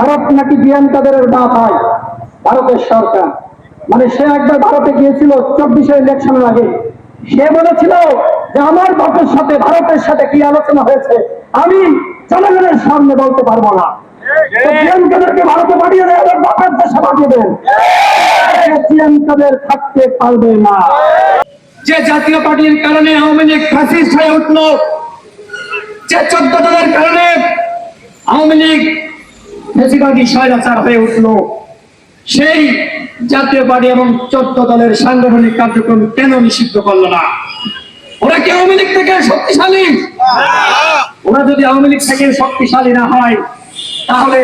ভারত নাকি বিএম কাদেরের বাপ হয়? ভারতের সরকার। মানে সে একবার ভারতে গিয়েছিল চব্বিশে ইলেকশনের আগে। সে বলেছিল যে আমার বাপের সাথে, ভারতের সাথে কি আলোচনা হয়েছে? আমি জনগণের সামনে বলতে পারব না। আওয়ামী লীগ বেশিরভাগই স্বৈরাচার হয়ে উঠল। সেই জাতীয় পার্টি এবং চোদ্দ দলের সাংগঠনিক কার্যক্রম কেন নিষিদ্ধ করল না? ওরা কি আওয়ামী লীগ থেকে শক্তিশালী? ওরা যদি আওয়ামী লীগ থেকে শক্তিশালী না হয়, তাহলে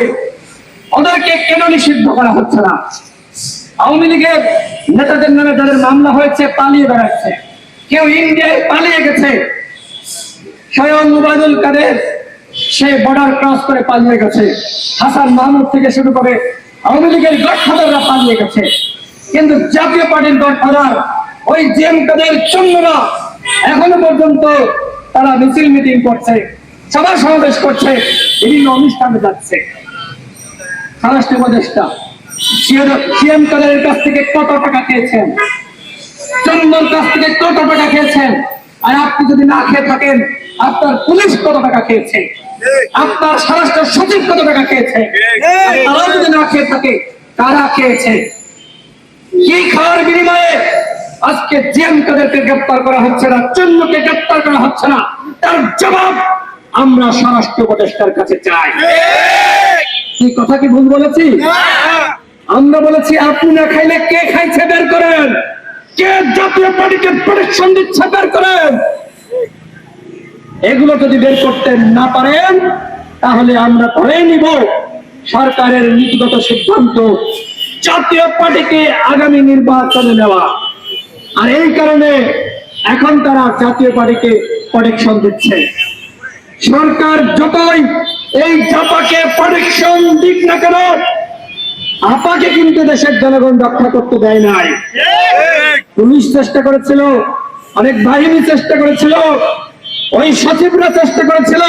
ওদেরকে কেন নিষিদ্ধ করা হচ্ছে না? আওয়ামী লীগের নেতাদের নামে যাদের মামলা হয়েছে, পালিয়ে বেড়াচ্ছে। কেউ ইন্ডিয়ায় পালিয়ে গেছে। স্বয়ং মুবাদুল কাদের সে বর্ডার ক্রস করে পালিয়ে গেছে। হাসান মাহমুদ থেকে শুরু করে আওয়ামী লীগের গডফাদাররা পালিয়ে গেছে। কিন্তু জাতীয় পার্টির গডফাদার ওই জেম কাদের চন্দ্ররা, এখনও পর্যন্ত তারা মিছিল মিটিং করছে, সভা সমাবেশ করছে, বিভিন্ন অনুষ্ঠানে যাচ্ছে। স্বরাষ্ট্র উপদেষ্টা সিএম কাদের কাছ থেকে কত টাকা খেয়েছেন? চন্দ্রর কাছ থেকে কত টাকা খেয়েছেন? আর আপনি যদি না খেয়ে থাকেন, আপনার পুলিশ কত টাকা খেয়েছে? আপনার স্বরাষ্ট্র সচিব কত টাকা খেয়েছে? তারাও যদি না খেয়ে থাকে কারা খেয়েছে। কি খাওয়ার বিনিময়ে আজকে জিএম কাদেরকে গ্রেপ্তার করা হচ্ছে না চন্দ্রকে গ্রেপ্তার করা হচ্ছে না? তার জবাব আমরা স্বরাষ্ট্র উপদেষ্টার কাছে চাই। কি কথা কি ভুল বলেছি? আমরা বলেছি আপনি না খাইলে কে খাইছে? বের করেন। কে জাতীয় পার্টিকে প্রোটেকশন দিচ্ছে? বের করেন। এগুলো যদি বের করতে না পারেন তাহলে আমরা ধরে নিব সরকারের নীতিগত সিদ্ধান্ত জাতীয় পার্টিকে আগামী নির্বাচনে নেওয়া। আর এই কারণে এখন তারা জাতীয় পার্টিকে প্রোটেকশন দিচ্ছে। সরকার যতই এই জাপাকে প্রোটেকশন দিক না কেন আপাকে কিন্তু দেশের জনগণ রক্ষা করতে দেয় নাই। পুলিশ চেষ্টা করেছিল অনেক বাহিনী চেষ্টা করেছিল ওই সচিবরা চেষ্টা করেছিল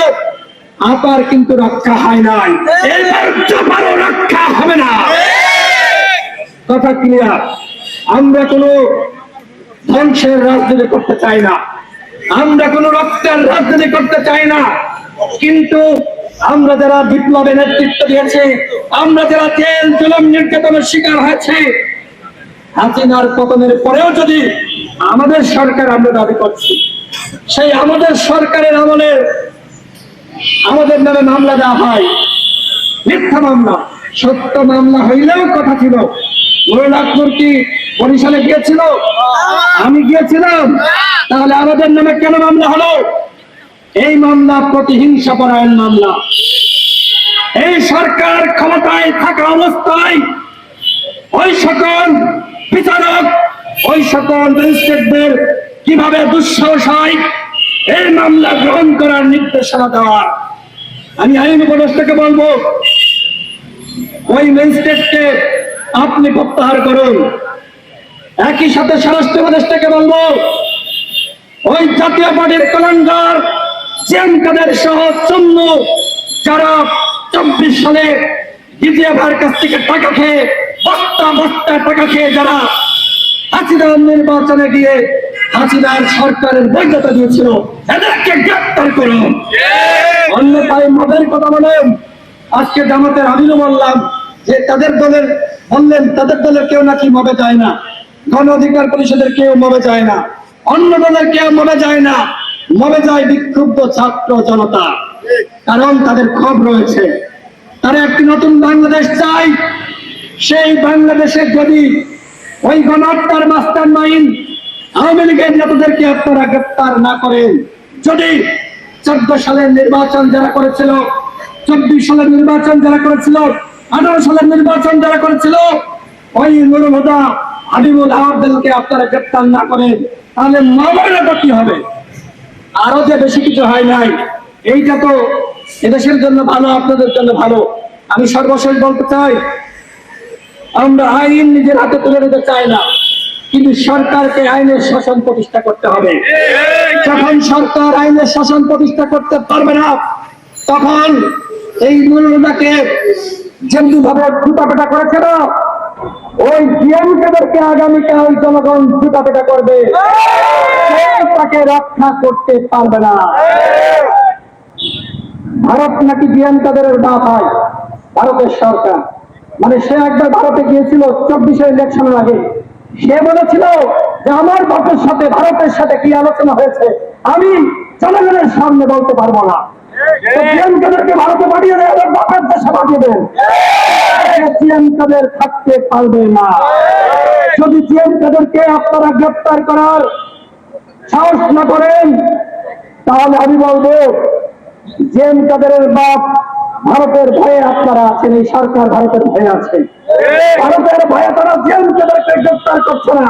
আপার কিন্তু রক্ষা হয় নাই। এবার রক্ষা হবে না। কথা ক্লিয়ার আমরা কোনো ধ্বংসের রাজনীতি করতে চাই না। আমরা কোনো রক্তের রাজনীতি করতে চাই না। কিন্তু আমরা যারা বিপ্লবে নেতৃত্ব দিয়েছে, আমরা যারা জেল জুলম নির্যাতনের শিকার হয়েছে, হাসিনার পতনের পরেও যদি আমাদের সরকার আমরা দাবি করছি সেই আমাদের সরকারের আমলে আমাদের নামে মামলা দেওয়া হয়। মিথ্যা মামলা। সত্য মামলা হইলেও কথা ছিল। কি বরিশালে গিয়েছিল। আমি গিয়েছিলাম। তাহলে আমাদের নামে কেন মামলা হলো? এই মামলা প্রতিহিংসা পরায়ণ মামলা। এই সরকার ক্ষমতায় থাকা অবস্থায় ওই সকল বিচারক, ওই সকল ম্যাজিস্ট্রেটদের কীভাবে দুঃসাহস হয়? এই মামলা গ্রহণ করার নির্দেশনা দেওয়ার আমি আইন উপদেষ্টাকে বলব, ওই ম্যাজিস্ট্রেটকে আপনি প্রত্যাহার করুন। একই সাথে স্বরাষ্ট্র উপদেষ্টাকে বলব, ওই জাতীয় পার্টির কলঙ্কার জেম কাদের সহ চন্ন যারা চব্বিশ সালে দ্বিতীয় ভাইয়ের কাছ থেকে টাকা খেয়ে বস্তা বস্তা টাকা খেয়ে যারা হাসিনার নির্বাচনে গিয়ে হাসিনার সরকারের বৈধতা দিয়েছিল। এদেরকে গ্রেপ্তার করুন। অন্যথায় মদের কথা বলেন। আজকে জামাতের আমিনও বললাম যে তাদের দলের বললেন, তাদের দলের কেউ নাকি মবে যায় না। গণ অধিকার পরিষদের কেউ মবে যায় না। অন্য দলের কেউ মবে যায় না। মবে যায় বিক্ষুব্ধ ছাত্র জনতা। কারণ তাদের ক্ষোভ রয়েছে। তারা একটি নতুন বাংলাদেশ চাই সেই বাংলাদেশে যদি ওই গণহত্যার মাস্টার মাইন্ড আওয়ামী লীগের নেতাদেরকে আপনারা গ্রেপ্তার না করেন যদি চোদ্দ সালের নির্বাচন যারা করেছিল, চব্বিশ সালের নির্বাচন যারা করেছিল, আঠারো সালের নির্বাচন যারা করেছিল, ওই নুরুল হাবিবুল আহমদকে আপনারা গ্রেপ্তার না করেন তাহলে মামলাটা কি হবে? আরও যে বেশি কিছু হয় নাই, এইটা তো এদেশের জন্য ভালো, আপনাদের জন্য ভালো। আমি সর্বশেষ বলতে চাই, আমরা আইন নিজের হাতে তুলে নিতে চাই না। কিন্তু সরকারকে আইনের শাসন প্রতিষ্ঠা করতে হবে। যখন সরকার আইনের শাসন প্রতিষ্ঠা করতে পারবে না, তখন এই মূল্যটাকে যেমনি ভাবে ছুটাপেটা করেছে না ওই জিএমকেদেরকে আগামীকাল জনগণ ছুটাপেটা করবে। তাকে রক্ষা করতে পারবে না। ভারত নাকি জিএমকাদের বাপ হয়? ভারতের সরকার। মানে সে একবার ভারতে গিয়েছিল চব্বিশের ইলেকশনের আগে। সে বলেছিল যে আমার বাপের সাথে, ভারতের সাথে কি আলোচনা হয়েছে? আমি জনগণের সামনে বলতে পারব না। আপনারা গ্রেপ্তার করার সাহস না করেন, তাহলে আমি বলব জেম কাদের বাপ ভারতের ভয়ে আপনারা আছেন এই সরকার ভারতের ভয়ে আছে। ভারতের ভয়ে তারা জেম কাদেরকে গ্রেপ্তার করছে না।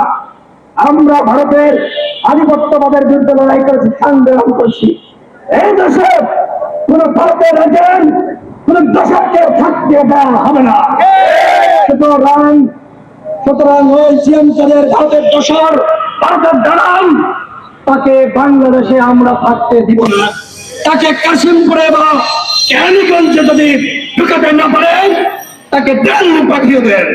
আমরা ভারতের আধিপত্যবাদের বিরুদ্ধে লড়াই করেছি সংগ্রাম করছি। এই দেশে কোন ভারতের এজেন্ট কোন দশককে থাকতে দেওয়া হবে না। সুতরাং সুতরাং ওই ভারতের দোসর ভারতের দালাল তাকে বাংলাদেশে আমরা থাকতে দিব না। তাকে কাশিমপুরে বা কেরানীগঞ্জে যদি ঢুকাতে না পারেন তাকে দিল্লি পাঠিয়ে দেন।